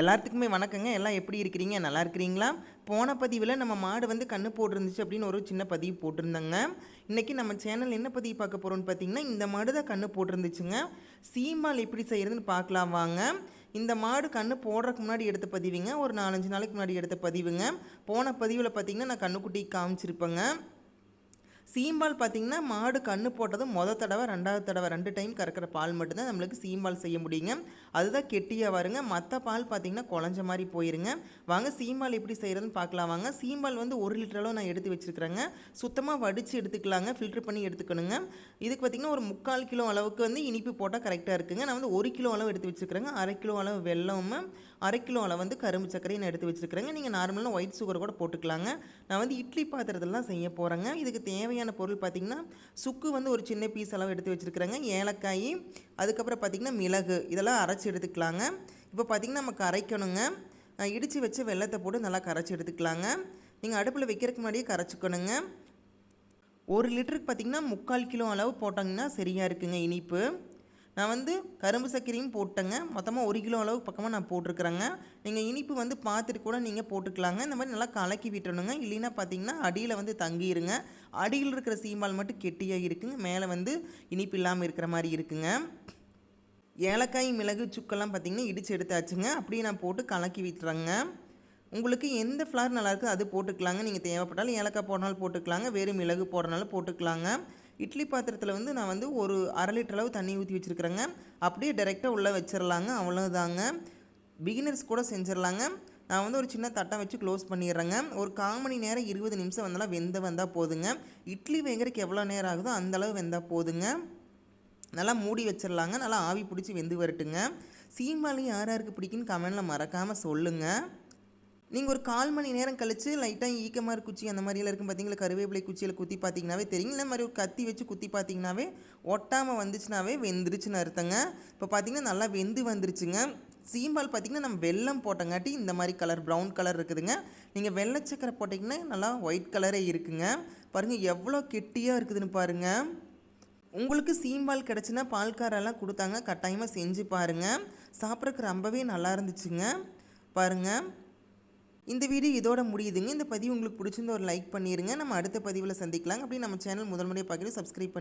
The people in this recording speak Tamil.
எல்லாத்துக்குமே வணக்கங்க. எல்லாம் எப்படி இருக்கிறீங்க? நல்லா இருக்கிறீங்களா? போன பதிவில் நம்ம மாடு வந்து கண்ணு போட்டிருந்துச்சு அப்படின்னு ஒரு சின்ன பதிவு போட்டிருந்தேங்க. இன்றைக்கி நம்ம சேனல் என்ன பதிவு பார்க்க போகிறோம்னு பார்த்தீங்கன்னா இந்த மாடு தான் கண்ணு போட்டிருந்துச்சுங்க. சீமால் எப்படி செய்கிறதுன்னு பார்க்கலாம் வாங்க. இந்த மாடு கண்ணு போடுறதுக்கு முன்னாடி எடுத்த பதிவுங்க. ஒரு நாலஞ்சு நாளைக்கு முன்னாடி எடுத்த பதிவுங்க. போன பதிவில் பார்த்தீங்கன்னா நான் கண்ணுக்குட்டி காமிச்சிருப்பேங்க. சீம்பால் பார்த்தீங்கன்னா மாடு கண்ணு போட்டதும் மொதல் தடவை ரெண்டாவது தடவை ரெண்டு டைம் கறக்கிற பால் மட்டும்தான் நம்மளுக்கு சீம்பால் செய்ய முடியுங்க. அதுதான் கெட்டியாக வருங்க. மற்ற பால் பார்த்தீங்கன்னா குழஞ்ச மாதிரி போயிருங்க. வாங்க சீம்பால் எப்படி செய்கிறதுன்னு பார்க்கலாம். வாங்க சீம்பால் வந்து ஒரு லிட்டர் அளவு நான் எடுத்து வச்சுருக்கிறேங்க. சுத்தமாக வடித்து எடுத்துக்கலாங்க. ஃபில்ட்ரு பண்ணி எடுத்துக்கணுங்க. இதுக்கு பார்த்தீங்கன்னா ஒரு முக்கால் கிலோ அளவுக்கு வந்து இனிப்பு போட்டால் கரெக்டாக இருக்குங்க. நான் வந்து ஒரு கிலோ அளவு எடுத்து வச்சுருக்கிறேங்க. அரை கிலோ அளவு வெள்ளமும் அரை கிலோ அளவு வந்து கரும்பு சர்க்கரையும் நான் எடுத்து வச்சுருக்கிறேங்க. நீங்கள் நார்மலாக ஒயிட் சுகர் கூட போட்டுக்கலாங்க. நான் வந்து இட்லி பாத்திரத்தில் செய்ய போகிறேங்க இதுக்கு தேவையான பொருள் பார்த்திங்கன்னா சுக்கு வந்து ஒரு சின்ன பீஸ் அளவு எடுத்து வச்சுருக்கிறேங்க. ஏலக்காய் அதுக்கப்புறம் பார்த்திங்கன்னா மிளகு இதெல்லாம் அரைச்சி எடுத்துக்கலாங்க. இப்போ பார்த்திங்கன்னா நம்ம கரைக்கணுங்க. இடித்து வச்சு வெள்ளத்தை போட்டு நல்லா கரைச்சி எடுத்துக்கலாங்க. நீங்கள் அடுப்பில் வைக்கிறதுக்கு முன்னாடியே கரைச்சிக்கணுங்க. ஒரு லிட்டருக்கு பார்த்திங்கன்னா முக்கால் கிலோ அளவு போட்டாங்கன்னா சரியாக இருக்குங்க இனிப்பு. நான் வந்து கரும்பு சர்க்கரையும் போட்டேங்க. மொத்தமாக ஒரு கிலோ அளவு பக்கமாக நான் போட்டிருக்கிறேங்க. நீங்கள் இனிப்பு வந்து பார்த்துட்டு கூட நீங்கள் போட்டுக்கலாங்க. இந்த மாதிரி நல்லா கலக்கி விட்டுறணுங்க. இல்லைன்னா பார்த்தீங்கன்னா அடியில் வந்து தங்கிடுங்க அடியில் இருக்கிற சீம்பால் மட்டும் கெட்டியாக இருக்குங்க. மேலே வந்து இனிப்பு இல்லாமல் இருக்கிற மாதிரி இருக்குங்க. ஏலக்காய் மிளகு சுக்கெல்லாம் பார்த்திங்கன்னா இடித்து எடுத்தாச்சுங்க. அப்படியே நான் போட்டு கலக்கி விட்டுறேங்க. உங்களுக்கு எந்த ஃப்ளவர் நல்லாயிருக்கோ அது போட்டுக்கலாங்க. நீங்கள் தேவைப்பட்டாலும் ஏலக்காய் போடனாலும் போட்டுக்கலாங்க. வேறு மிளகு போடுறனாலும் போட்டுக்கலாங்க. இட்லி பாத்திரத்தில் வந்து நான் வந்து ஒரு அரை லிட்டர் அளவு தண்ணி ஊற்றி வச்சுருக்குறேங்க. அப்படியே டைரெக்டாக உள்ளே வச்சிடலாங்க அவ்வளோதாங்க பிகினர்ஸ் கூட செஞ்சிடலாங்க நான் வந்து ஒரு சின்ன தட்டை வச்சு க்ளோஸ் பண்ணிடுறேங்க ஒரு கால் மணி நேரம் இருபது நிமிஷம் வந்தாலும் வெந்து வந்தால் போதுங்க. இட்லி வேகிறதுக்கு எவ்வளோ நேரம் ஆகுதோ அந்தளவு வெந்தால் போதுங்க. நல்லா மூடி வச்சிடலாங்க நல்லா ஆவி பிடிச்சி வெந்து வரட்டுங்க. சீமாலி யார் யாருக்கு பிடிக்குன்னு கமெண்டில் மறக்காமல் சொல்லுங்கள் நீங்கள் ஒரு கால் மணி நேரம் கழித்து லைட்டாக ஈக்கமாக குச்சி அந்த மாதிரிலாம் இருக்கும் பார்த்தீங்களா கருவேப்பிலை குச்சியில் குத்தி பார்த்தீங்கன்னாவே தெரியும். இந்த மாதிரி ஒரு கத்தி வச்சு குத்தி பார்த்தீங்கன்னாவே ஒட்டாமல் வந்துச்சுனாவே வெந்துருச்சுன்னு அர்த்தங்க. இப்போ பார்த்தீங்கன்னா நல்லா வெந்து வந்துருச்சுங்க. சீம்பால் பார்த்திங்கன்னா நம்ம வெள்ளம் போட்டங்காட்டி இந்த மாதிரி கலர் ப்ரௌன் கலர் இருக்குதுங்க. நீங்கள் வெள்ளை சக்கரை போட்டிங்கன்னா நல்லா ஒயிட் கலரே இருக்குங்க. பாருங்கள் எவ்வளோ கெட்டியாக இருக்குதுன்னு பாருங்கள் உங்களுக்கு சீம்பால் கிடச்சின்னா பால்காரெல்லாம் கொடுத்தாங்க. கட்டாயமாக செஞ்சு பாருங்கள் சாப்பிட்றதுக்கு ரொம்பவே நல்லா இருந்துச்சுங்க. பாருங்கள் இந்த வீடியோ இதோட முடியுதுங்க. இந்த பதிவு உங்களுக்கு பிடிச்சிருந்த ஒரு லைக் பண்ணிடுங்க நம்ம அடுத்த பதிவில் சந்திக்கலாம். அப்படி நம்ம சேனல் முதல் முறையை பார்க்குறது சப்ஸ்கிரைப் பண்ணி